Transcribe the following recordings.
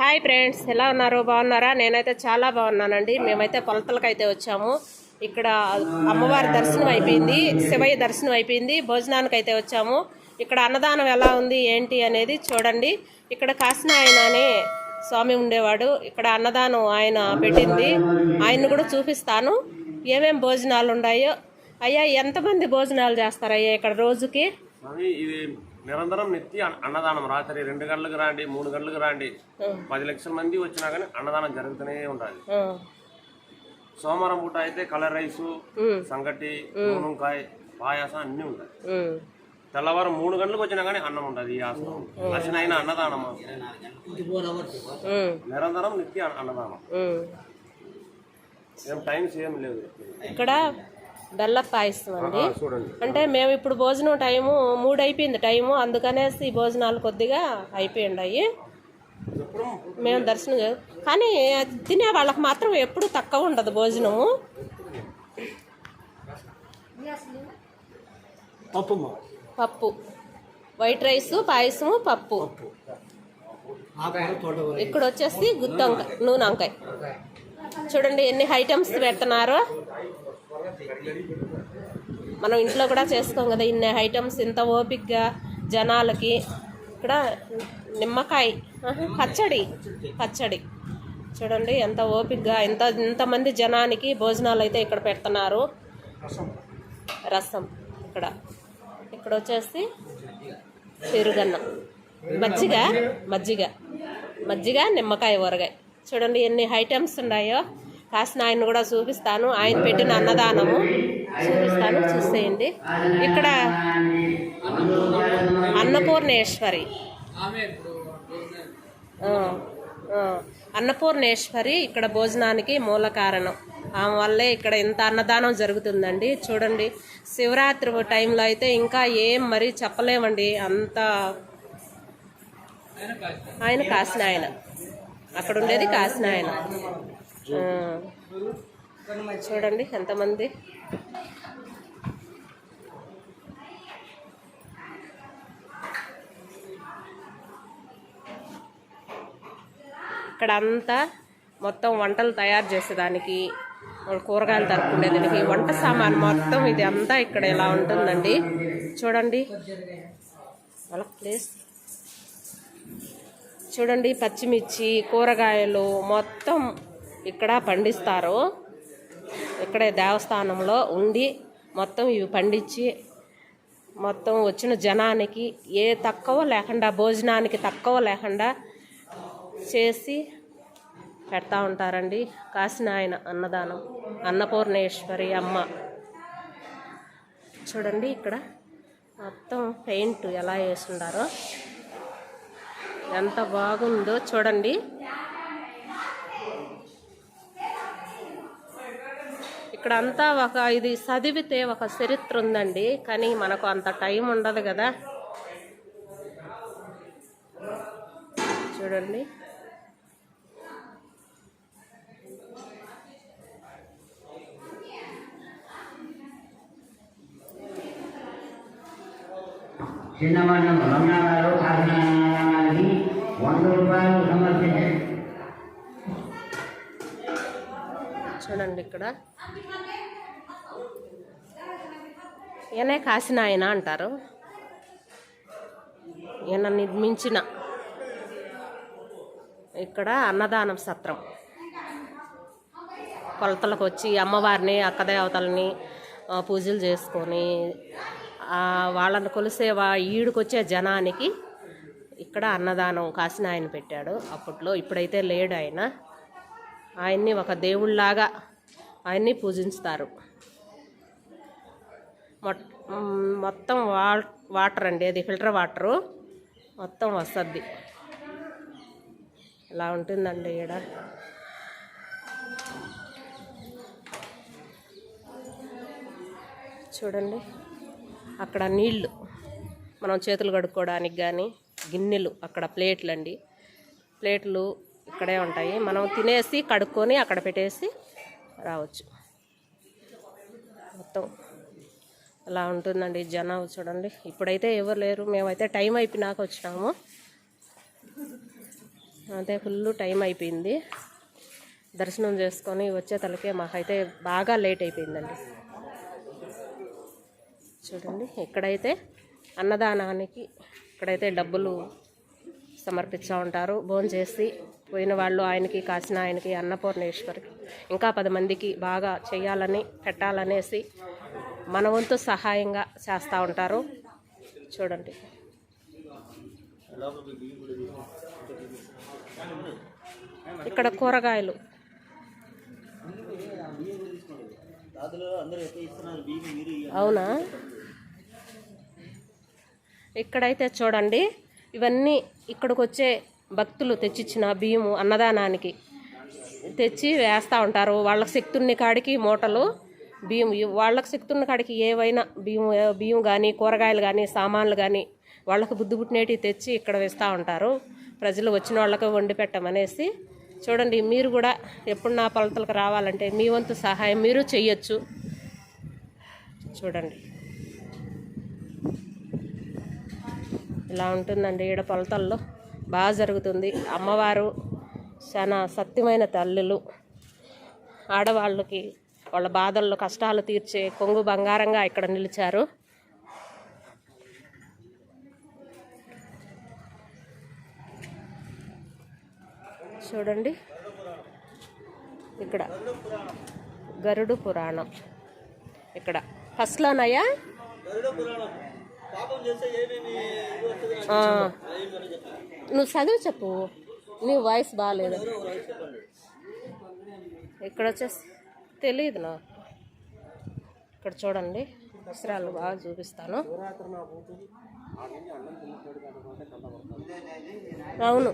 Hi friends ఎలా ఉన్నారు? బాగున్నారా? నేనైతే చాలా బాగున్నానండి. మేమైతే కొలతలకైతే వచ్చాము. ఇక్కడ అమ్మవారి దర్శనం అయిపోయింది శివయ్య దర్శనం అయిపోయింది భోజనానికి అయితే వచ్చాము. ఇక్కడ అన్నదానం ఎలా ఉంది ఏంటి అనేది చూడండి. ఇక్కడ కాసినాయన అని స్వామి ఉండేవాడు. ఇక్కడ అన్నదానం ఆయన పెట్టింది. ఆయన్ని కూడా చూపిస్తాను. ఏమేం భోజనాలు ఉన్నాయో. అయ్యా ఎంతమంది భోజనాలు చేస్తారయ్యా ఇక్కడ రోజుకి? నిరంతరం అన్న- అన్నదానం. రాత్రి రెండు గంటలకు రాండి మూడు గంటలకు రాండి. పది లక్షల మంది వచ్చినా కానీ అన్నదానం జరుగుతూనే ఉండాలి. సోమవారం పూట అయితే కలర్ రైసు సంగటి నూనెకాయ పాయాసం అన్నీ ఉంటాయి. తెల్లవారం మూడు గంటలకు వచ్చినా కానీ అన్నం ఉంటుంది ఈ ఆసనం అసలైన అన్నదానం ఉమ్, నిరంతరం నిత్య అన్నదానం. ఏం టైమ్స్ ఏం లేదు. ఇక్కడ బెల్ల పాయసం అండి. అంటే మేము ఇప్పుడు భోజనం టైము మూడు అయిపోయింది టైము అందుకనేసి భోజనాలు కొద్దిగా అయిపోయిండాయి. ఎప్పుడు మేము దర్శనం కానీ తినే వాళ్ళకి మాత్రం ఎప్పుడు తక్కువ ఉండదు భోజనము. పప్పుమ్మ పప్పు. వైట్ రైస్ పాయసము పప్పు. ఇక్కడ వచ్చేసి గుత్తొంకాయ నూనె వంకాయ. చూడండి ఎన్ని ఐటమ్స్ పెడుతున్నారో మనం ఇంట్లో కూడా చేసుకోం కదా ఇన్ని ఐటమ్స్ ఇంత ఓపిక్గా జనాలకి. ఇక్కడ నిమ్మకాయ పచ్చడి పచ్చడి. చూడండి ఎంత ఓపిక్గా ఎంత ఇంతమంది జనానికి భోజనాలు అయితే ఇక్కడ పెడుతున్నారు. రసం. ఇక్కడ. ఇక్కడ వచ్చేసి పెరుగన్నం. మజ్జిగ మజ్జిగ. మజ్జిగ నిమ్మకాయ ఊరగాయ. చూడండి ఎన్ని ఐటమ్స్ ఉన్నాయో. కాసిన ఆయన కూడా చూపిస్తాను. ఆయన పెట్టిన అన్నదానము చూపిస్తాను చూసేయండి. ఇక్కడ అన్నపూర్ణేశ్వరి. అన్నపూర్ణేశ్వరి ఇక్కడ భోజనానికి మూల కారణం. ఆమె వల్లే ఇక్కడ ఇంత అన్నదానం జరుగుతుందండి. చూడండి శివరాత్రి టైంలో అయితే ఇంకా ఏం మరి చెప్పలేమండి. అంత ఆయన కాసిన ఆయన. అక్కడ ఉండేది కాసిన ఆయన. చూడండి ఎంతమంది? ఇక్కడ అంతా మొత్తం వంటలు తయారు చేసేదానికి కూరగాయలు కూరగాయలు తరుపుకునేదానికి వంట సామాన్ మొత్తం ఇది అంతా ఇక్కడ ఇలా ఉంటుందండి. చూడండి. వాళ్ళ ప్లేస్. చూడండి పచ్చిమిర్చి కూరగాయలు మొత్తం ఇక్కడ పండిస్తారు ఇక్కడే దేవస్థానంలో ఉండి మొత్తం ఇవి పండించి మొత్తం వచ్చిన జనానికి ఏ తక్కువ లేకుండా భోజనానికి తక్కువ లేకుండా చేసి పెడతా ఉంటారండి. కాసిన ఆయన అన్నదానం అన్నపూర్ణేశ్వరి అమ్మ. చూడండి ఇక్కడ మొత్తం పెయింట్ ఎలా వేసుండారో ఎంత బాగుందో చూడండి. ఇక్కడ అంతా ఒక ఇది చదివితే ఒక చరిత్ర ఉందండి కానీ మనకు అంత టైం ఉండదు కదా. చూడండి. చిన్నమన్నం వంద రూపాయలు చూడండి ఇక్కడ. ఈయనే కాసిన ఆయన అంటారు. ఈయన నిర్మించిన ఇక్కడ అన్నదానం సత్రం. కొలతలకు వచ్చి అమ్మవారిని అక్కదేవతలని పూజలు చేసుకొని వాళ్ళని కొలిసే వా ఈడుకొచ్చే జనానికి ఇక్కడ అన్నదానం కాసిన ఆయన పెట్టాడు. అప్పట్లో ఇప్పుడైతే లేడు ఆయన. ఆయన్ని ఒక దేవుళ్ళలాగా ఆయన్ని పూజిస్తారు మొత్తం వా వాటర్ అండి అది ఫిల్టర్ వాటరు. మొత్తం వస్తుంది. ఇలా ఉంటుందండి ఈడ? చూడండి అక్కడ నీళ్ళు మనం చేతులు కడుక్కోవడానికి కానీ గిన్నెలు అక్కడ ప్లేట్లు అండి ప్లేట్లు ఇక్కడే ఉంటాయి. మనం తినేసి కడుక్కొని అక్కడ పెట్టేసి రావచ్చు. మొత్తం అలా ఉంటుందండి జనం చూడండి. ఇప్పుడైతే ఎవరు లేరు. మేమైతే టైం అయిపోయినాక వచ్చినాము. అదే ఫుల్ టైం అయిపోయింది. దర్శనం చేసుకొని వచ్చే తలకే మాకైతే బాగా లేట్ అయిపోయిందండి. చూడండి ఇక్కడైతే అన్నదానానికి ఇక్కడైతే డబ్బులు సమర్పిస్తూ ఉంటారు. భోజనం చేసి పోయిన వాళ్ళు ఆయనకి కాసిన ఆయనకి అన్నపూర్ణేశ్వరికి. ఇంకా పది మందికి బాగా చేయాలని పెట్టాలనేసి మన వంతు సహాయంగా చేస్తూ ఉంటారు. చూడండి. ఇక్కడ కూరగాయలు. అవునా? ఇక్కడైతే చూడండి. ఇవన్నీ ఇక్కడికి వచ్చే భక్తులు తెచ్చిచ్చిన బియ్యము అన్నదానానికి తెచ్చి వేస్తూ ఉంటారు. వాళ్ళకి శక్తి ఉన్న కాడికి మూటలు బియ్యం వాళ్ళకి శక్తి ఉన్న కాడికి ఏవైనా బియ్యం బియ్యం కానీ కూరగాయలు కానీ సామాన్లు కానీ వాళ్ళకి బుద్ధి పుట్టినేటివి తెచ్చి ఇక్కడ వేస్తూ ఉంటారు. ప్రజలు వచ్చిన వాళ్ళకి వండి పెట్టమనేసి. చూడండి మీరు కూడా ఎప్పుడు నా పొలతలకు రావాలంటే మీ వంతు సహాయం మీరు చెయ్యొచ్చు. చూడండి. ఇలా ఉంటుందండి ఈడ పొలతల్లో. బాగా జరుగుతుంది. అమ్మవారు చాలా సత్యమైన తల్లులు. ఆడవాళ్ళకి వాళ్ళ బాధల్లో కష్టాలు తీర్చే కొంగు బంగారంగా ఇక్కడ నిలిచారు. చూడండి. ఇక్కడ గరుడు పురాణం. ఇక్కడ ఫస్ట్లోనయ్యా? ఆ. నువ్వు చదివి చెప్పు. నీ వాయిస్ బాగాలేదు ఇక్కడ వచ్చేసి తెలియదు నా ఇక్కడ చూడండి. విసరాలు బాగా చూపిస్తాను. అవును.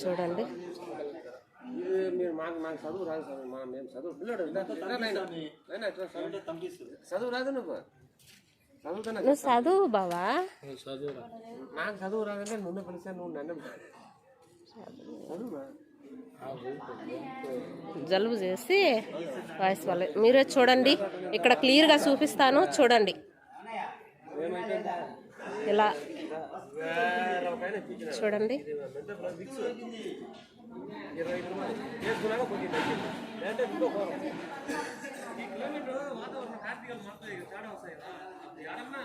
చూడండి. మీరు మాకు నాకు చదువు రాదు సార్ మా మేము చదువు పిల్లడు చదువు. రాదు నువ్వు. చదువుతున్నా నువ్వు చదువు బావా? నాకు చదువు రాదంటే నువ్వు పిలిచాను నువ్వు నన్ను జలుబు చేసి వాయిస్ వల్ల మీరే చూడండి. ఇక్కడ క్లియర్గా చూపిస్తాను. చూడండి. ఇలా. చూడండి. ఇరవై ఐదు రూపాయలు చేసుకున్నాక కొద్దిగా తగ్గింది లేదంటే ఇంకో ఘోరం. ఈ కిలోమీటర్ వాతావరణం కార్తీకాలు మారుతాయి తేడా వస్తాయి కదా అది ఏడన్నా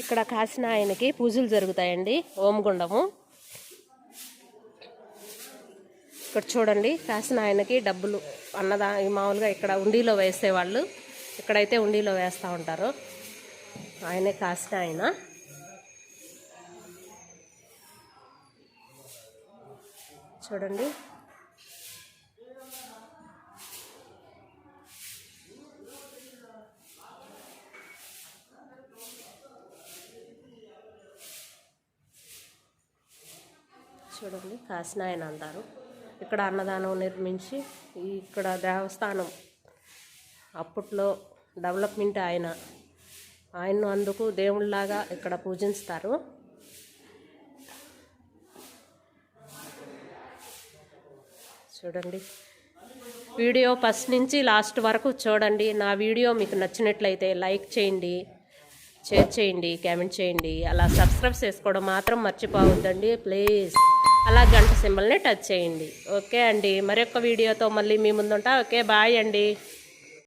ఇక్కడ కాసిన ఆయనకి పూజలు జరుగుతాయండి ఓమగుండము ఇక్కడ చూడండి కాసిన ఆయనకి డబ్బులు అన్నదా ఈ మామూలుగా ఇక్కడ ఉండిలో వేసేవాళ్ళు. ఇక్కడైతే ఉండిలో వేస్తూ ఉంటారు. ఆయనే కాసిన ఆయన. చూడండి చూడండి కాశీనాయన అంటారు ఇక్కడ అన్నదానం నిర్మించి ఇక్కడ దేవస్థానం అప్పట్లో డెవలప్మెంట్ ఆయన ఆయన్ను అందుకు దేవుళ్ళలాగా ఇక్కడ పూజిస్తారు చూడండి వీడియో ఫస్ట్ నుంచి లాస్ట్ వరకు చూడండి. నా వీడియో మీకు నచ్చినట్లయితే లైక్ చేయండి షేర్ చేయండి కామెంట్ చేయండి. అలా సబ్స్క్రైబ్ చేసుకోవడం మాత్రం మర్చిపోవద్దండి. ప్లీజ్. అలా గంట సింబల్ని టచ్ చేయండి. ఓకే అండి. మరొక వీడియోతో మళ్ళీ మీ ముందుంటా. ఓకే బాయ్ అండి.